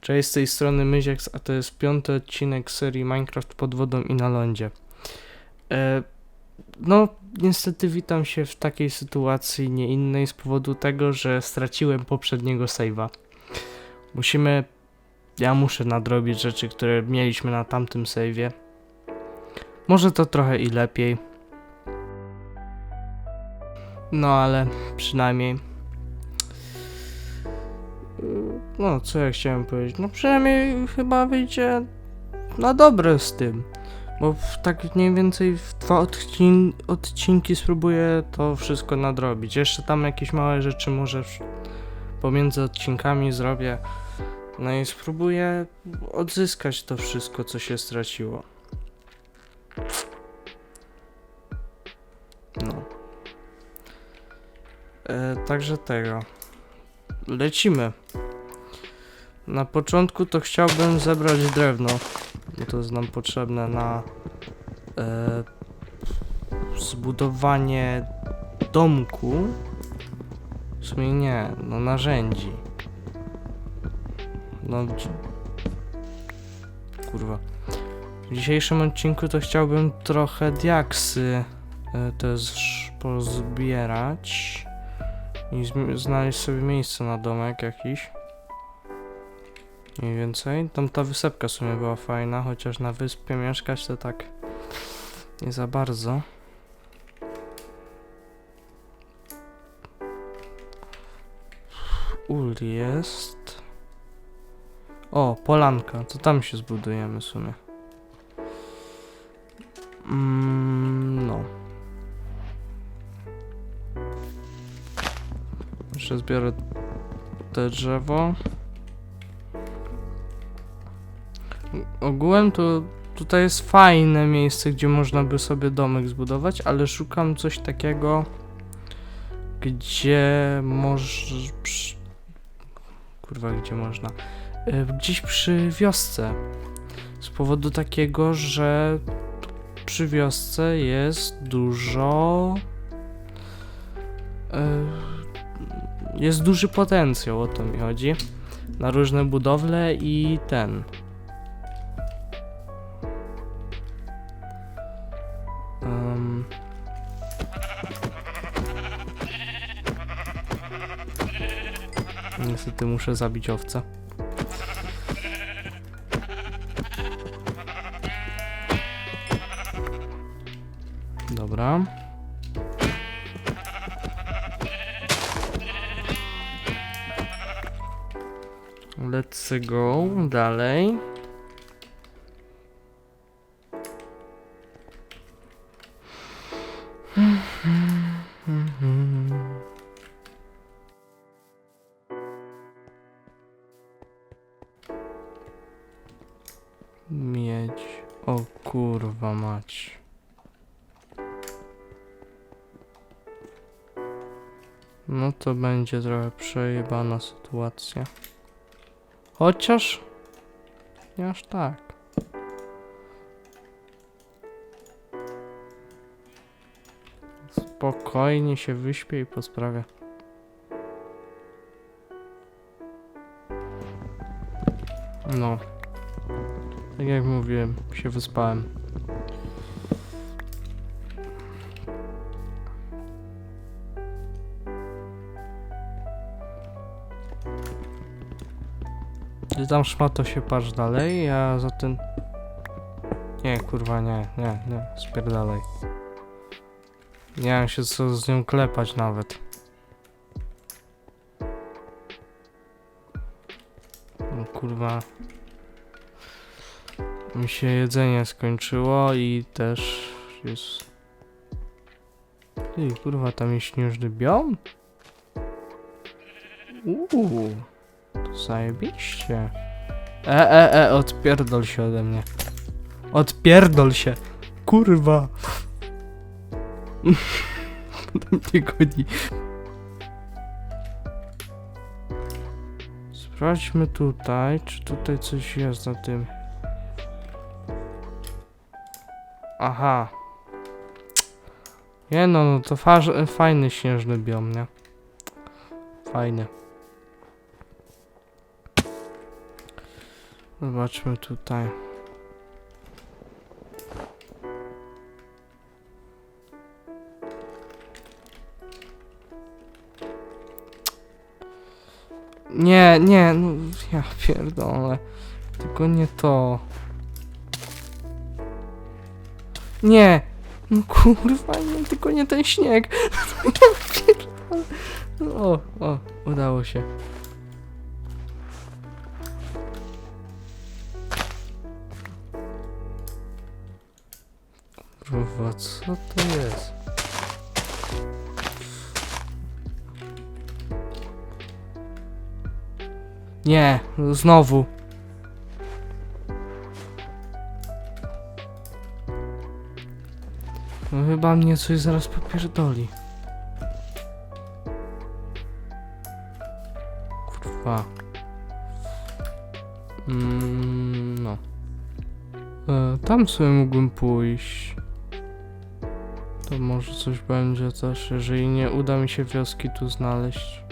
Cześć, z tej strony Myzieks, a to jest piąty odcinek serii Minecraft pod wodą i na lądzie. E, no, niestety witam się w takiej sytuacji, nie innej, z powodu tego, że straciłem poprzedniego save'a. Musimy... Ja muszę nadrobić rzeczy, które mieliśmy na tamtym save'ie. Może to trochę i lepiej. No, ale przynajmniej no, co ja chciałem powiedzieć? No przynajmniej chyba wyjdzie na dobre z tym. Bo w tak mniej więcej w dwa odcin odcinki spróbuję to wszystko nadrobić. Jeszcze tam jakieś małe rzeczy może pomiędzy odcinkami zrobię. No i spróbuję odzyskać to wszystko, co się straciło. No. E, także tego. Lecimy. Na początku to chciałbym zebrać drewno, bo to jest nam potrzebne na e, zbudowanie domku. W sumie nie, no narzędzi. No. Kurwa. W dzisiejszym odcinku to chciałbym trochę diaksy e, też pozbierać i znaleźć sobie miejsce na domek jakiś. Mniej więcej. Tam ta wysepka w sumie była fajna, chociaż na wyspie mieszkać to tak nie za bardzo. Ul jest. O, polanka. To tam się zbudujemy w sumie. Mm, Jeszcze zbiorę te drzewo. Ogółem to tutaj jest fajne miejsce, gdzie można by sobie domek zbudować, ale szukam coś takiego, gdzie może... Przy... Kurwa, gdzie można? E, Gdzieś przy wiosce. Z powodu takiego, że przy wiosce jest dużo... Jest duży potencjał, o to mi chodzi. Na różne budowle i ten... Um. Niestety muszę zabić owce. Dobra. Let's go dalej. Miedź. O kurwa mać. No to będzie trochę przejebana sytuacja. Chociaż nie aż tak. Spokojnie się wyśpię i po sprawie. No. Tak jak mówiłem, się wyspałem. Tam szmato się patrz dalej, ja za ten... Nie, kurwa, nie, nie, nie, spierdalaj. Nie mam się co z nią klepać nawet. No kurwa. Mi się jedzenie skończyło i też jest... Ty, kurwa, tam jest śnieżny biom? Uuu, to zajebiście. E, e, e, odpierdol się ode mnie. Odpierdol się. Kurwa. Tam mnie goni. Sprawdźmy tutaj, czy tutaj coś jest na tym. Aha. Nie no, no to fa- fajny śnieżny biom, nie? Fajny. Zobaczmy tutaj. Nie, nie, no ja pierdolę. Tylko nie to. Nie! No kurwa, nie, tylko nie ten śnieg. O, o, udało się. Co to jest? Nie, znowu. No chyba mnie coś zaraz popierdoli. Kurwa. Mm, no. E, tam sobie mógłbym pójść. To może coś będzie też, jeżeli nie uda mi się wioski tu znaleźć.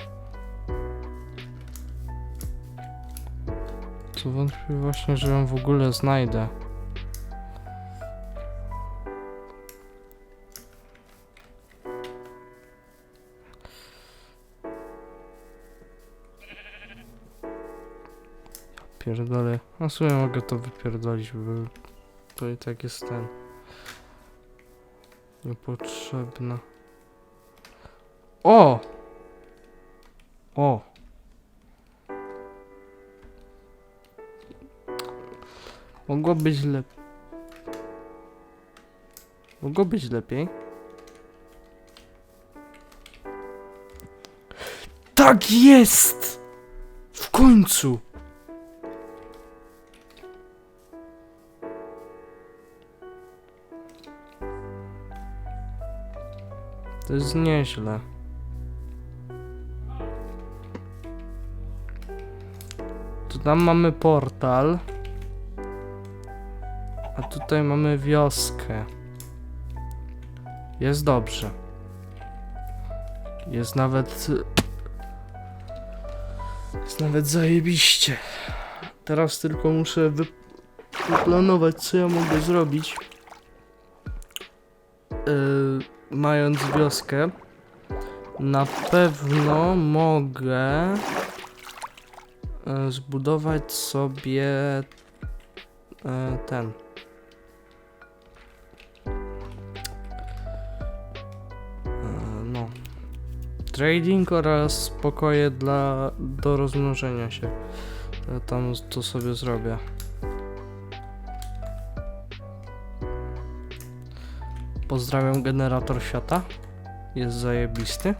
Co wątpię właśnie, że ją w ogóle znajdę. Pierdolę. No w mogę to wypierdolić, bo to i tak jest ten. Niepotrzebna. O! O! Mogło być lepiej. Mogło być lepiej. Tak jest! W końcu! To jest nieźle. Tu tam mamy portal. A tutaj mamy wioskę. Jest dobrze. Jest nawet... Jest nawet zajebiście. Teraz tylko muszę wy... wyplanować, co ja mogę zrobić. Yy, mając wioskę. Na pewno mogę yy, zbudować sobie yy, ten. E, No. Trading oraz pokoje dla do rozmnożenia się. Tam to sobie zrobię. Pozdrawiam generator świata. Jest zajebisty.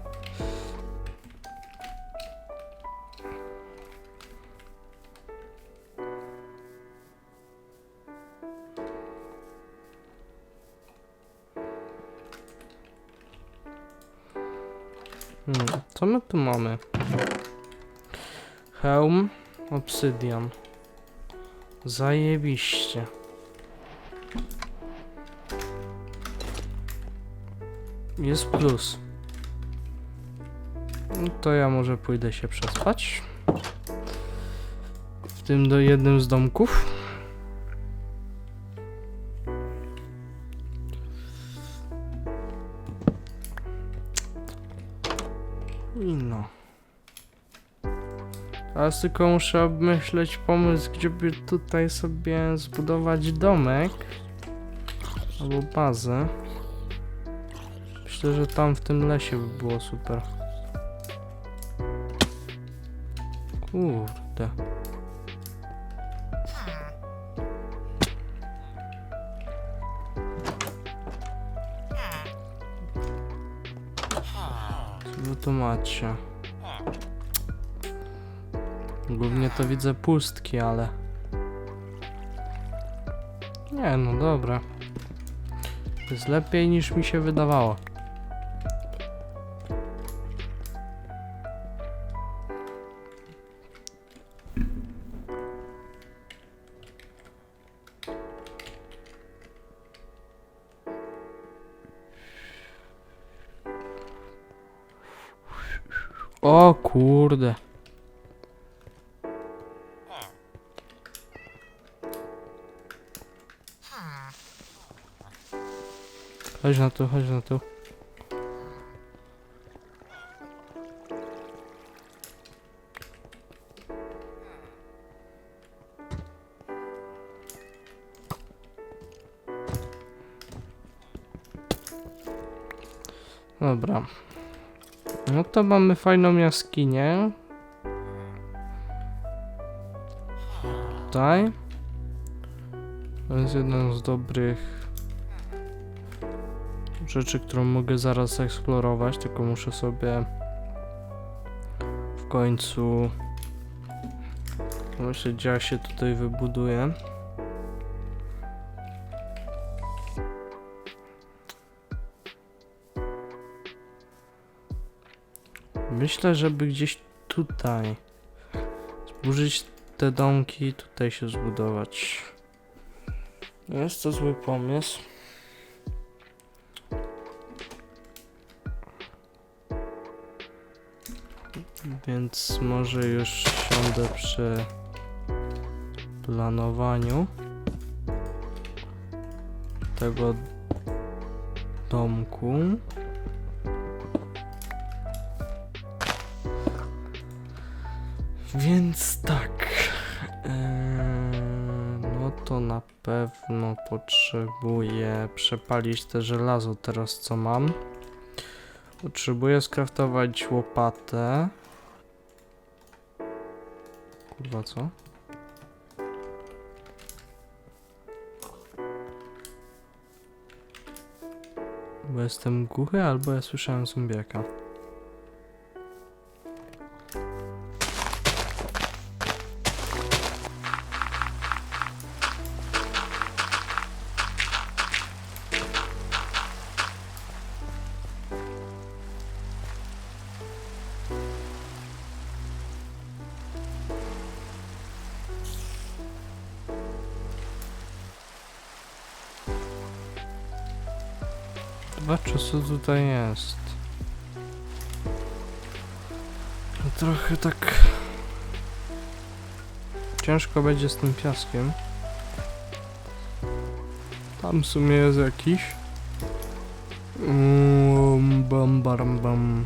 Hmm, co my tu mamy? Hełm, obsydian. Zajebiście. Jest plus. To ja może pójdę się przespać. W tym do jednym z domków. I no. Teraz tylko muszę obmyśleć pomysł, gdzie by tutaj sobie zbudować domek. Albo bazę. Myślę, że tam w tym lesie by było super. Kurde. Co tu macie? Głównie to widzę pustki, ale... Nie, no dobra. Jest lepiej niż mi się wydawało. kurde. Chodź na to, chodź na. Dobra. No to mamy fajną jaskinię. Tutaj. To jest jeden z dobrych rzeczy, którą mogę zaraz eksplorować, tylko muszę sobie w końcu myślę, gdzie ja się tutaj wybuduję. Myślę, żeby gdzieś tutaj zburzyć te domki i tutaj się zbudować. Jest to zły pomysł. Więc może już siądę przy planowaniu tego domku. Więc tak. Eee, no to na pewno potrzebuję przepalić te żelazo teraz co mam. Potrzebuję skraftować łopatę. Kurwa co? Bo jestem głuchy albo ja słyszałem zombiaka. Tutaj jest. Trochę tak... Ciężko będzie z tym piaskiem. Tam w sumie jest jakiś. Mm, bam, bam, bam.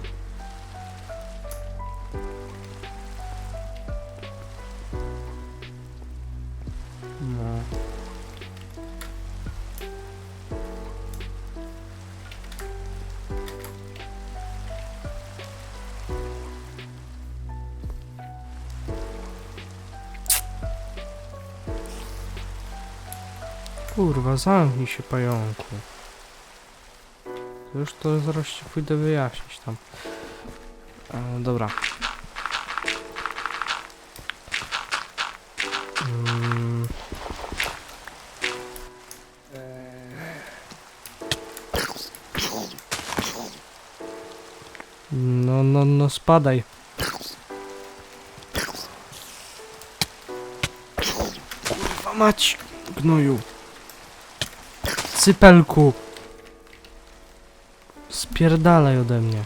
Kurwa, zamknij się pająku. Już to zaraz ci pójdę wyjaśnić tam. E, dobra. Mm. No, no, no, spadaj. Kurwa mać, gnoju. Cypelku. Spierdalaj ode mnie.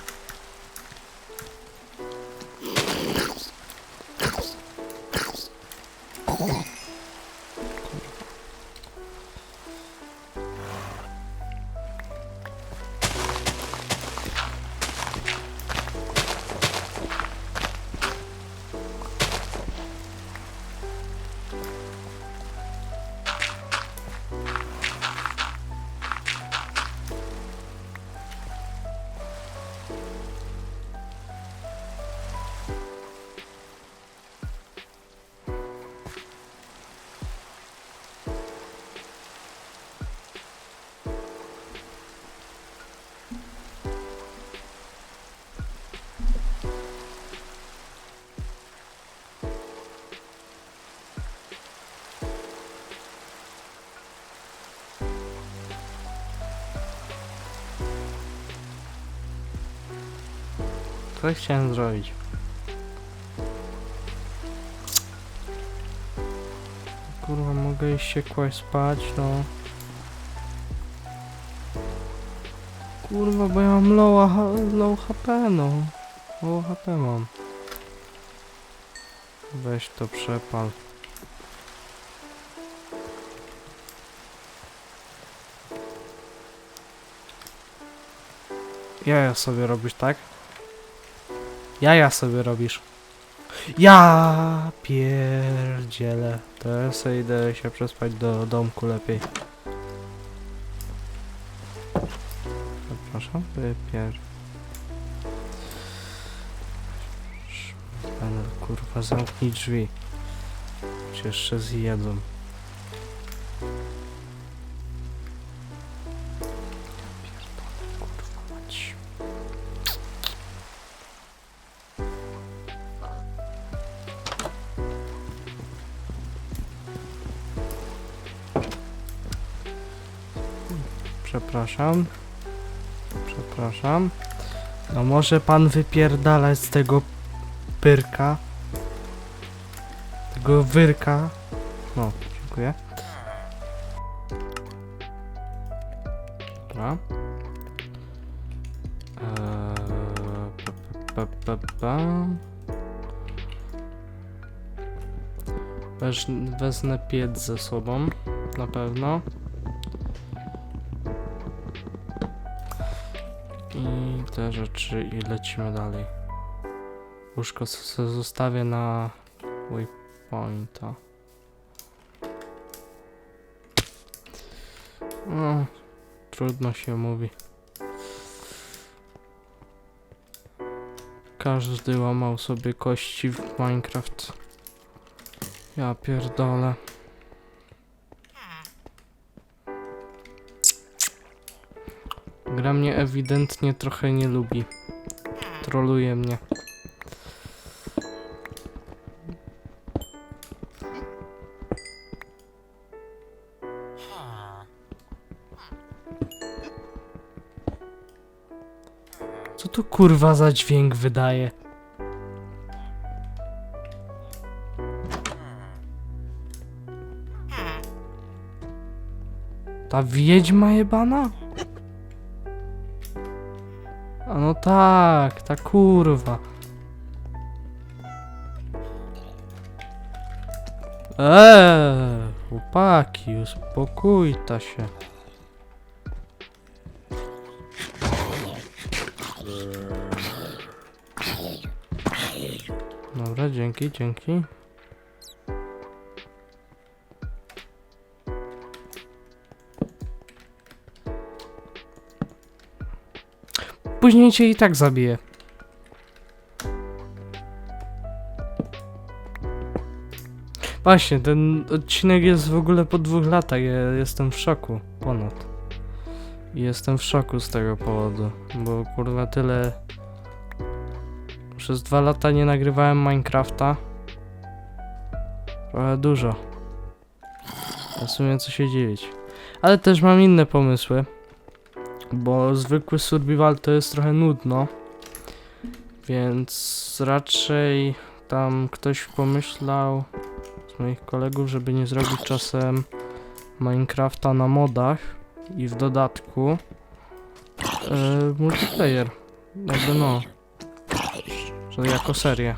Co chciałem zrobić? Kurwa, mogę iść się kłaść spać, no. Kurwa, bo ja mam low, low HP, no. Low HP mam. Weź to przepal. Jaja sobie robisz, tak? Jaja sobie robisz. Ja pierdzielę. To ja sobie idę się przespać do domku lepiej. Przepraszam, wypier... Kurwa, zamknij drzwi. Cię jeszcze zjedzą. Przepraszam. Przepraszam. No może pan wypierdalać z tego pyrka. Tego wyrka. No, dziękuję. Dobra. Eee, pa, pa, wezmę piec ze sobą, na pewno. Te rzeczy i lecimy dalej. Łóżko zostawię na waypointa. No, trudno się mówi. Każdy łamał sobie kości w Minecraft. Ja pierdolę. Gra mnie ewidentnie trochę nie lubi. Troluje mnie. Co to kurwa za dźwięk wydaje? Ta wiedźma jebana? Tak, ta kurwa. Eee, chłopaki, uspokójta się. Dobra, dzięki, dzięki. Później cię i tak zabiję. Właśnie, ten odcinek jest w ogóle po dwóch latach. Ja jestem w szoku. Ponad. Jestem w szoku z tego powodu, bo kurwa tyle. Przez dwa lata nie nagrywałem Minecrafta. Trochę dużo. W sumie co się dziwić. Ale też mam inne pomysły. Bo zwykły survival to jest trochę nudno. Więc raczej tam ktoś pomyślał z moich kolegów, żeby nie zrobić czasem Minecrafta na modach i w dodatku e, multiplayer. Jakby no. Że jako serię.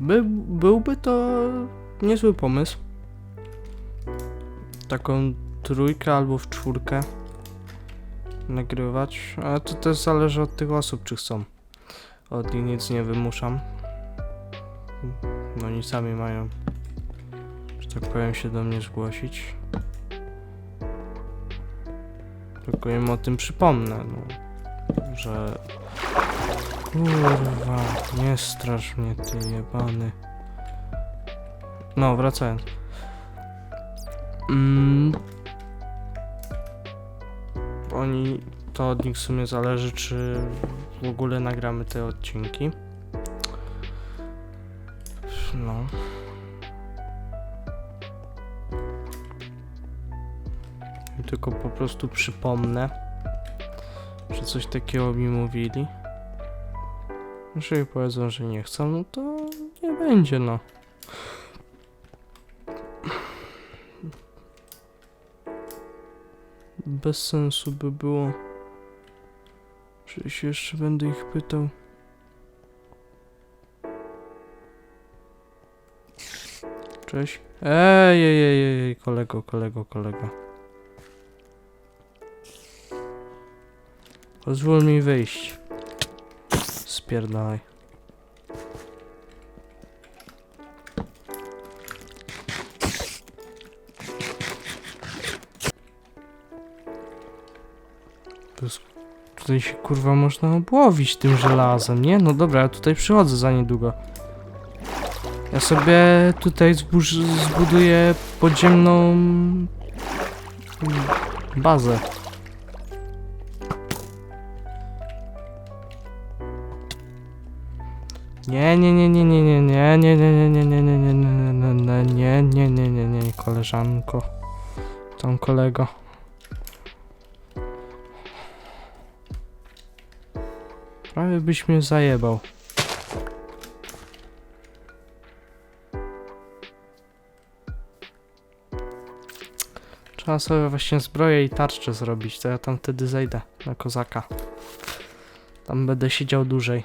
By, byłby to niezły pomysł. Taką trójkę albo w czwórkę nagrywać, ale to też zależy od tych osób, czy chcą. Od nich nic nie wymuszam. Oni sami mają, że tak powiem, się do mnie zgłosić. Tylko im o tym przypomnę, no, że Kurwa, nie strasz mnie ty jebany. No, wracając. Mm. Oni, to od nich w sumie zależy, czy w ogóle nagramy te odcinki. No. Tylko po prostu przypomnę, że coś takiego mi mówili. Jeżeli powiedzą, że nie chcą, no to nie będzie, no. Bez sensu by było, że się jeszcze będę ich pytał. Cześć. Ej, ej, ej, ej, kolego, kolego, kolego. Pozwól mi wyjść. Spierdalaj. Tutaj się kurwa można obłowić tym żelazem, nie? No dobra, ja tutaj przychodzę za niedługo. Ja sobie tutaj zbuduję podziemną bazę. Nie, nie, nie, nie, nie, nie, nie, nie, nie, nie, nie, nie, nie, nie, nie, nie, nie, nie, nie, nie, koleżanko. Tą kolego. Prawie byś mnie zajebał. Trzeba sobie właśnie zbroję i tarczę zrobić, to ja tam wtedy zejdę na kozaka. Tam będę siedział dłużej.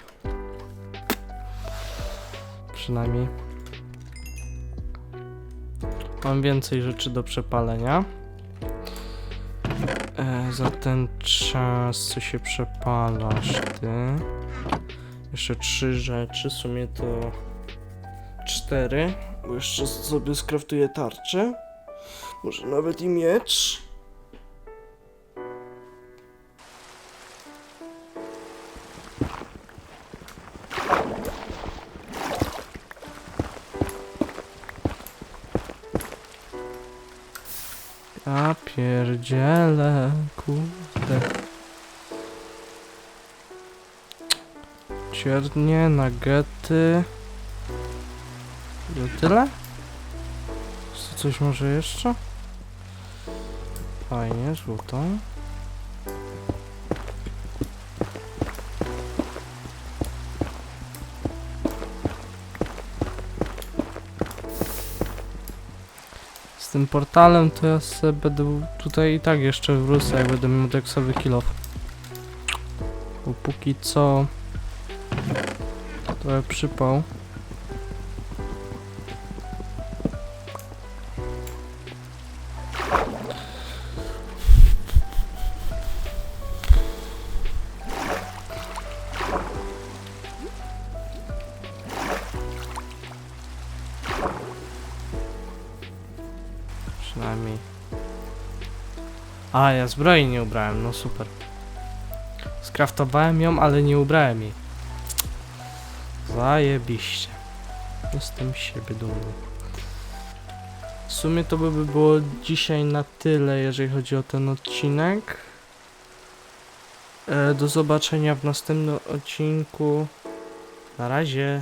Przynajmniej. Mam więcej rzeczy do przepalenia. E, za ten czas, co się przepalasz ty. Jeszcze trzy rzeczy, w sumie to cztery. Bo jeszcze sobie skraftuję tarczę. Może nawet i miecz. Ciernie, nagety. I tyle? Co, coś może jeszcze? Fajnie, złoto. Z tym portalem to ja sobie będę tutaj i tak jeszcze wrócę, jak będę miał deksowy kill off. Bo póki co... To przypał. Przynajmniej. A, ja zbroi nie ubrałem, no super. Skraftowałem ją, ale nie ubrałem jej. Zajebiście. Jestem siebie dumny. W sumie to by było dzisiaj na tyle, jeżeli chodzi o ten odcinek. E, do zobaczenia w następnym odcinku. Na razie.